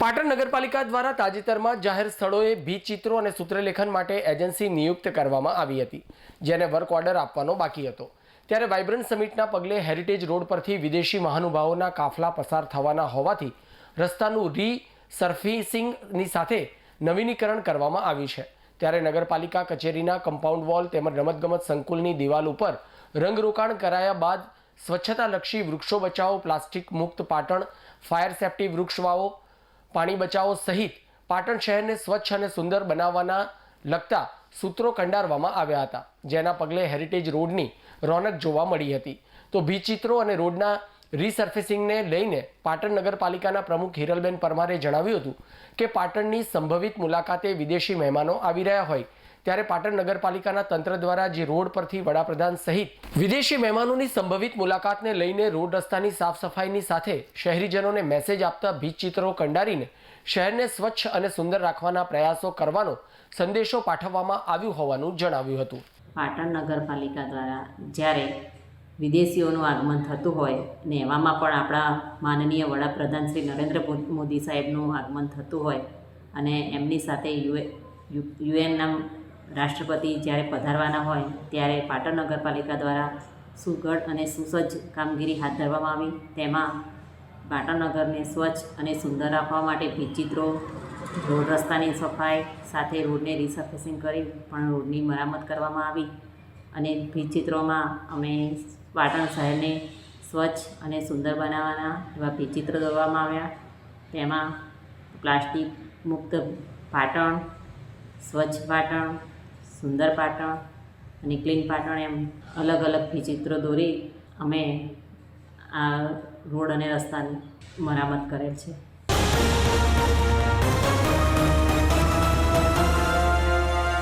પાટણ નગરપાલિકા દ્વારા તાજેતરમાં જાહેર સ્થળોએ ભીત ચિત્રો અને સૂત્રલેખન માટે એજન્સી નિયુક્ત કરવામાં આવી હતી, જેને વર્ક ઓર્ડર આપવાનો બાકી હતો. ત્યારે વાઇબ્રન્ટ સમિટના પગલે હેરિટેજ રોડ પરથી વિદેશી મહાનુભાવોના કાફલા પસાર થવાના હોવાથી રસ્તાનું રી સર્ફિસિંગની સાથે નવીનીકરણ કરવામાં આવ્યું છે. ત્યારે નગરપાલિકા કચેરીના કમ્પાઉન્ડ વોલ તેમજ રમતગમત સંકુલની દિવાલ ઉપર રંગરોકાણ કરાયા બાદ સ્વચ્છતાલક્ષી વૃક્ષો બચાવો, પ્લાસ્ટિક મુક્ત પાટણ, ફાયર સેફટી વૃક્ષ વાવો પાણી બચાવો સહિત પાટણ શહેરને સ્વચ્છ અને સુંદર બનાવવાના લગતા સૂત્રો કંડારવામાં આવ્યા હતા, જેના પગલે હેરિટેજ રોડની રોનક જોવા મળી હતી. તો ભીચિત્રો અને રોડના રીસર્ફેસિંગને લઈને પાટણ નગરપાલિકાના પ્રમુખ હિરલબેન પરમારે જણાવ્યું હતું કે પાટણની સંભવિત મુલાકાતે વિદેશી મહેમાનો આવી રહ્યા હોય ત્યારે પાટણ નગરપાલિકાના તંત્ર દ્વારા જે રોડ પરથી વડાપ્રધાન સહિત વિદેશી મહેમાનોની સંભવિત મુલાકાતને લઈને રોડ રસ્તાની સાફ સફાઈની સાથે શહેરીજનોને મેસેજ આપતા ભીતચિત્રો કંડારીને શહેરને સ્વચ્છ અને સુંદર રાખવાના પ્રયાસો કરવાનો સંદેશો પાઠવવામાં આવ્યું હોવાનું જણાવ્યું હતું. પાટણ નગરપાલિકા દ્વારા જ્યારે વિદેશીઓનું આગમન થતું હોય ને એવામાં પણ આપણા માનનીય વડાપ્રધાન શ્રી નરેન્દ્ર મોદી સાહેબનું આગમન થતું હોય અને એમની સાથે યુએ યુએનના રાષ્ટ્રપતિ જ્યારે પધારવાના હોય ત્યારે પાટણ નગરપાલિકા દ્વારા સુઘડ અને સુસજ્જ કામગીરી હાથ ધરવામાં આવી. તેમાં પાટણ નગરને સ્વચ્છ અને સુંદર રાખવા માટે ભીચિત્રો રોડ રસ્તાની સફાઈ સાથે રોડને રિસર્ફેસિંગ કરી પણ રોડની મરામત કરવામાં આવી. અને ભીચિત્રોમાં અમે પાટણ શહેરને સ્વચ્છ અને સુંદર બનાવવાના એવા ભીચિત્ર દોરવામાં આવ્યા. તેમાં પ્લાસ્ટિક મુક્ત પાટણ, સ્વચ્છ પાટણ સુંદર પાટણ અને ક્લીન પાટણ એમ અલગ અલગથી ચિત્રો દોરી અમે આ રોડ અને રસ્તાની મરામત કરેલ છે.